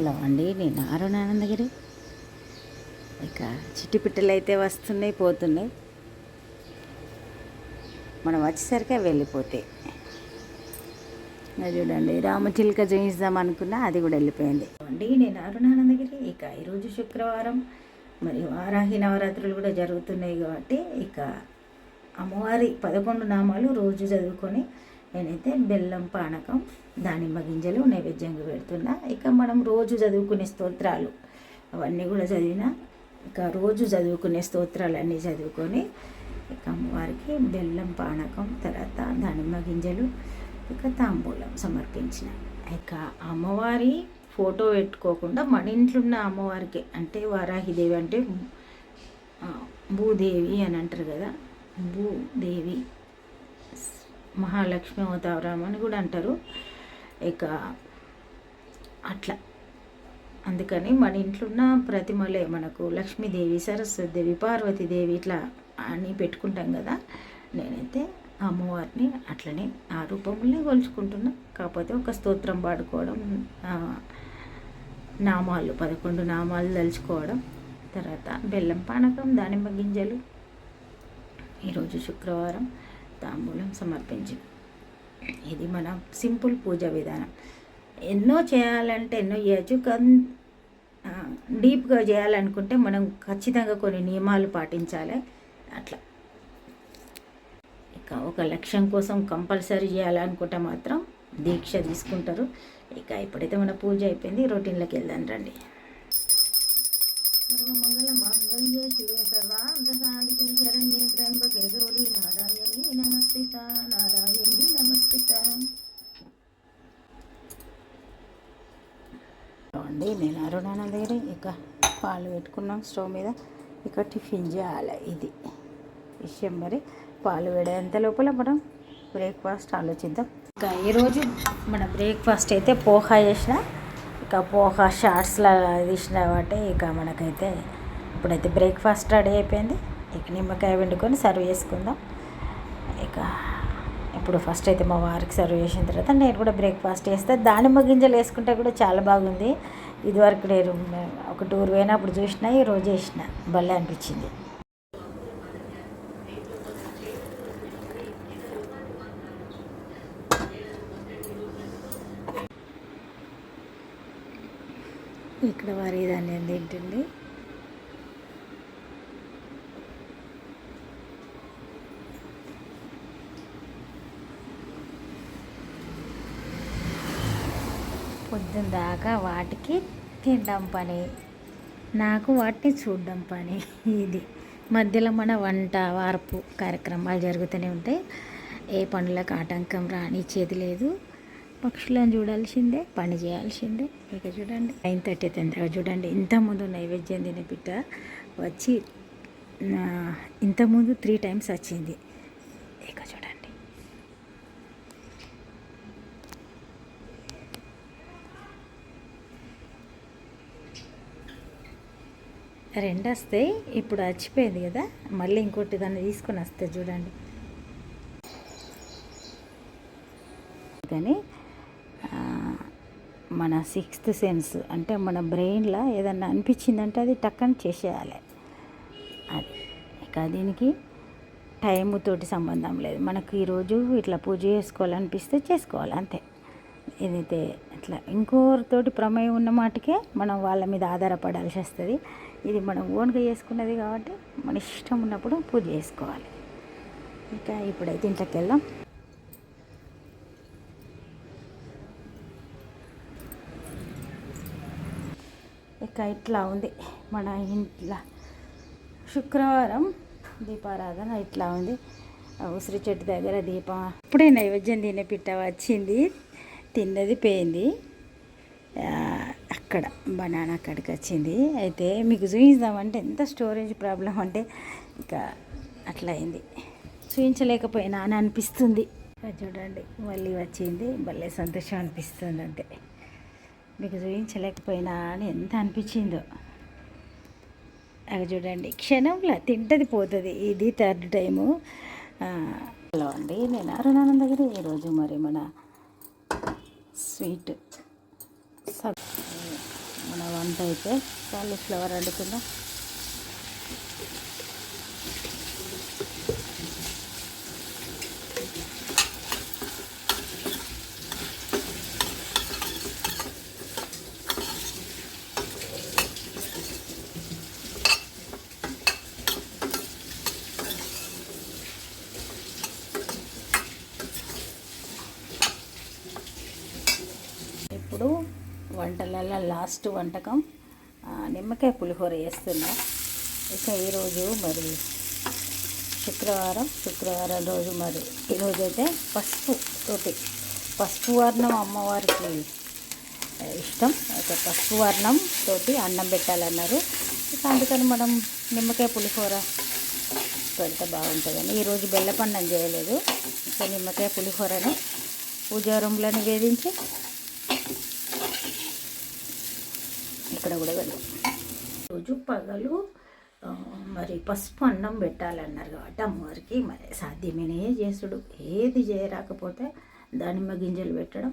Hello అండి నేను అరుణానందగిరి ఇక చిట్టిపిట్టలు అయితే వస్తున్నాయి పోతున్నాయి. మనం వచ్చేసరికి వెళ్ళిపోతే. వెళ్ళిపోతాయి అది చూడండి రామచిలుక చూపిద్దాం అనుకున్నా అది కూడా వెళ్ళిపోయింది. అండి నేను అరుణానందగిరి ఇక ఈరోజు శుక్రవారం మరి వారాహి నవరాత్రులు కూడా జరుగుతున్నాయి కాబట్టి ఇక అమ్మవారి పదకొండు నామాలు రోజు చదువుకొని నేనైతే బెల్లం పానకం దానిమ్మ గింజలు నైవేద్యంగా పెడుతున్నా. ఇక మనం రోజు చదువుకునే స్తోత్రాలు. అవన్నీ కూడా చదివిన ఇక రోజు చదువుకునే స్తోత్రాలన్నీ చదువుకొని ఇక అమ్మవారికి బెల్లం పానకం తర్వాత దానిమ్మ గింజలు ఇక తాంబూలం సమర్పించిన. ఇక అమ్మవారి ఫోటో పెట్టుకోకుండా మన ఇంట్లో ఉన్న అమ్మవారికి అంటే వారాహిదేవి అంటే భూదేవి అని అంటారు కదా. భూదేవి. మహాలక్ష్మి అవతారం అని కూడా అంటారు. ఇక అట్లా. అందుకని మన ఇంట్లో ఉన్న ప్రతిమలే మనకు లక్ష్మీదేవి సరస్వతిదేవి పార్వతీదేవి ఇట్లా అని పెట్టుకుంటాం కదా. నేనైతే అమ్మవారిని అట్లనే ఆ రూపంలో కొలుచుకుంటున్నా. కాకపోతే ఒక స్తోత్రం పాడుకోవడం నామాలు పదకొండు నామాలు తలుచుకోవడం తర్వాత బెల్లం పానకం దానిమ్మ గింజలు ఈరోజు శుక్రవారం. తాంబూలం సమర్పించి. ఇది మన సింపుల్ పూజ విధానం. ఎన్నో చేయాలంటే ఎన్నో చేయొచ్చు కన్ డీప్గా చేయాలనుకుంటే మనం ఖచ్చితంగా కొన్ని నియమాలు పాటించాలి. అట్లా. ఇక ఒక లక్ష్యం కోసం కంపల్సరీ చేయాలనుకుంటే మాత్రం దీక్ష తీసుకుంటారు. ఇక ఇప్పుడైతే మన పూజ అయిపోయింది. రొటీన్లోకి వెళ్దాం రండి. సర్వమంగళ మంగళ్యే శివే సర్వాంత శరణ్యే త్ర్యంబకే గౌరీ నారాయణి నమస్కృత నారాయణి నమస్కృత అండి నేను అరుణానందగిరి ఇక పాలు పెట్టుకున్నాం స్టవ్ మీద. ఇక టిఫిన్ చేయాలి ఇది. విషయం మరి పాలు వేడేంత లోపల మనం బ్రేక్ఫాస్ట్ ఆలోచిద్దాం. ఇంకా ఈరోజు మన బ్రేక్ఫాస్ట్ అయితే పోహా చేసిన. ఇక పోహా షార్ట్స్లా తీసిన కాబట్టి ఇక మనకైతే ఇప్పుడైతే బ్రేక్ఫాస్ట్ రెడీ అయిపోయింది. ఇక నిమ్మకాయ వండుకొని సర్వ్ చేసుకుందాం. ఇక ఇప్పుడు ఫస్ట్ అయితే మా వారికి సర్వ్ చేసిన తర్వాత నేను కూడా బ్రేక్ఫాస్ట్ చేస్తే. దానిమ్మ గింజలు వేసుకుంటే కూడా చాలా బాగుంది. ఇదివరకు నేను ఒక టూర్ పోయినప్పుడు చూసిన ఈ రోజు చేసిన. భలే అనిపించింది. ఇక్కడ వారి ధాన్యం తింటుంది పొద్దున్న దాకా వాటికి తినడం పని. నాకు వాటిని చూడడం పని. ఇది మధ్యలో మన వంట వార్పు కార్యక్రమాలు జరుగుతూనే ఉంటాయి. ఏ పనులకు ఆటంకం రానిచ్చేది లేదు. పక్షులను చూడాల్సిందే పని చేయాల్సిందే. ఇక చూడండి. నైన్ థర్టీ తొందరగా చూడండి ఇంతకుముందు నైవేద్యం తినే బిడ్డ వచ్చి నా- ఇంతకుముందు త్రీ టైమ్స్ వచ్చింది. ఇక చూడండి. రెండు వస్తాయి ఇప్పుడు వచ్చిపోయింది కదా మళ్ళీ ఇంకోటి దాన్ని తీసుకొని వస్తే చూడండి. కానీ మన సిక్స్త్ సెన్స్ అంటే మన బ్రెయిన్లో ఏదన్నా అనిపించిందంటే అది టక్కని చేసేయాలి. అది. ఇక దీనికి టైముతోటి సంబంధం లేదు. మనకు ఈరోజు ఇట్లా పూజ చేసుకోవాలనిపిస్తే చేసుకోవాలి అంతే. ఇదైతే ఇట్లా ఇంకోరితోటి ప్రమేయం ఉన్న మాటకే మనం వాళ్ళ మీద ఆధారపడాల్సి వస్తుంది. ఇది మనం ఓన్గా చేసుకున్నది కాబట్టి మన ఇష్టం ఉన్నప్పుడు పూజ చేసుకోవాలి. ఇంకా ఇప్పుడైతే ఇంట్లోకి వెళ్దాం. ఇక ఇట్లా ఉంది. మన ఇంట్లో శుక్రవారం దీపారాధన ఇట్లా ఉంది. ఆ ఉసిరి చెట్టు దగ్గర దీపం అప్పుడే నైవేద్యం తినే పిట్ట వచ్చింది. తిన్నది పోయింది. అక్కడ బనానా అక్కడికి వచ్చింది. అయితే మీకు చూపిద్దామంటే ఎంత స్టోరేజ్ ప్రాబ్లం అంటే ఇంకా అట్లా అయింది. చూపించలేకపోయినా అని అనిపిస్తుంది. చూడండి మళ్ళీ వచ్చింది. భలే సంతోషం అనిపిస్తుంది అంతే. మీకు చూపించలేకపోయినా అని ఎంత అనిపించిందో. అవి చూడండి క్షణంలో తింటది పోతుంది ఇది థర్డ్ టైము. హలో అండి నేను అరుణానందగిరి ఈరోజు మరి మన స్వీట్ సబ్ వంట అయితే కాలీఫ్లవర్ అడుగుతున్నాం ఇప్పుడు వంటలలో లాస్ట్ వంటకం నిమ్మకాయ పులిహోర వేస్తున్నా ఇక ఈరోజు మరి శుక్రవారం శుక్రవారం రోజు మరి ఈరోజు అయితే పసుపు తోటి పసుపు వర్ణం అమ్మవారికి ఇష్టం. అయితే పసుపు వర్ణం తోటి అన్నం పెట్టాలన్నారు. ఇక అందుకని మనం నిమ్మకాయ పులిహోర పెడితే బాగుంటుందని. ఈరోజు బెల్లపన్నం చేయలేదు. ఇంకా నిమ్మకాయ పులిహోరని పూజా రూమ్లో నివేదించి ఇక్కడ కూడా వెళ్ళాం రోజు పగలు మరి పసుపు అన్నం పెట్టాలన్నారు కాబట్టి అమ్మవారికి మరి సాధ్యమేనే చేసుడు. ఏది చేయరాకపోతే దానిమ్మ గింజలు పెట్టడం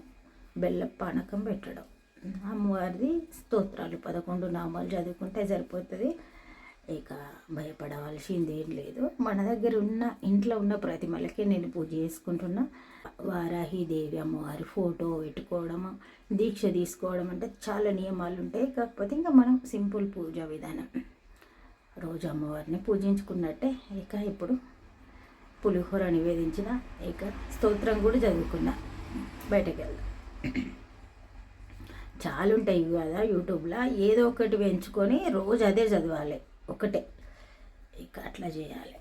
బెల్లం పానకం పెట్టడం. అమ్మవారిది స్తోత్రాలు పదకొండు నామాలు చదువుకుంటే సరిపోతుంది. ఇక భయపడవలసింది ఏం లేదు. మన దగ్గర ఉన్న ఇంట్లో ఉన్న ప్రతిమలకి నేను పూజ చేసుకుంటున్నా. వారాహి దేవి అమ్మవారి ఫోటో పెట్టుకోవడము దీక్ష తీసుకోవడం అంటే చాలా నియమాలు ఉంటాయి. కాకపోతే ఇంకా మనం సింపుల్ పూజా విధానం. రోజు అమ్మవారిని పూజించుకున్నట్టే ఇక ఇప్పుడు పులిహోర నివేదించిన ఇక స్తోత్రం కూడా చదువుకున్నా. బయటకు వెళ్దాం. చాలా ఉంటాయి కదా యూట్యూబ్లో. ఏదో ఒకటి పెంచుకొని రోజు అదే చదవాలి. ఒకటే. ఇక అట్లా చేయాలి.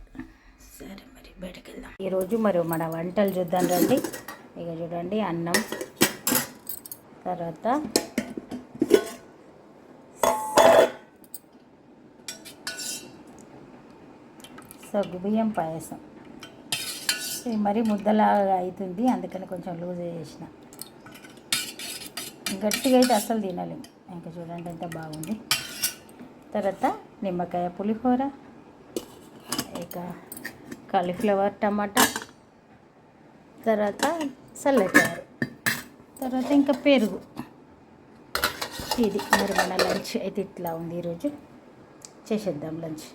సరే మరి బయటకు వెళ్దాం ఈరోజు మరి మన వంటలు చూద్దాం రండి. ఇక చూడండి అన్నం. తర్వాత సగ్గుబియ్యం పాయసం. ఇది మరి ముద్దలాగా అవుతుంది అందుకని కొంచెం లూజ్ చేసిన. గట్టిగా అయితే అస్సలు తినలేము ఇంకా చూడండి ఎంత బాగుంది. తర్వాత నిమ్మకాయ పులిహోర ఇక కాలీఫ్లవర్ టమాటా తర్వాత చల్లచారు తర్వాత ఇంకా పెరుగు. ఇది మరి మన లంచ్. అయితే ఇట్లా ఉంది ఈరోజు. చేసేద్దాం లంచ్.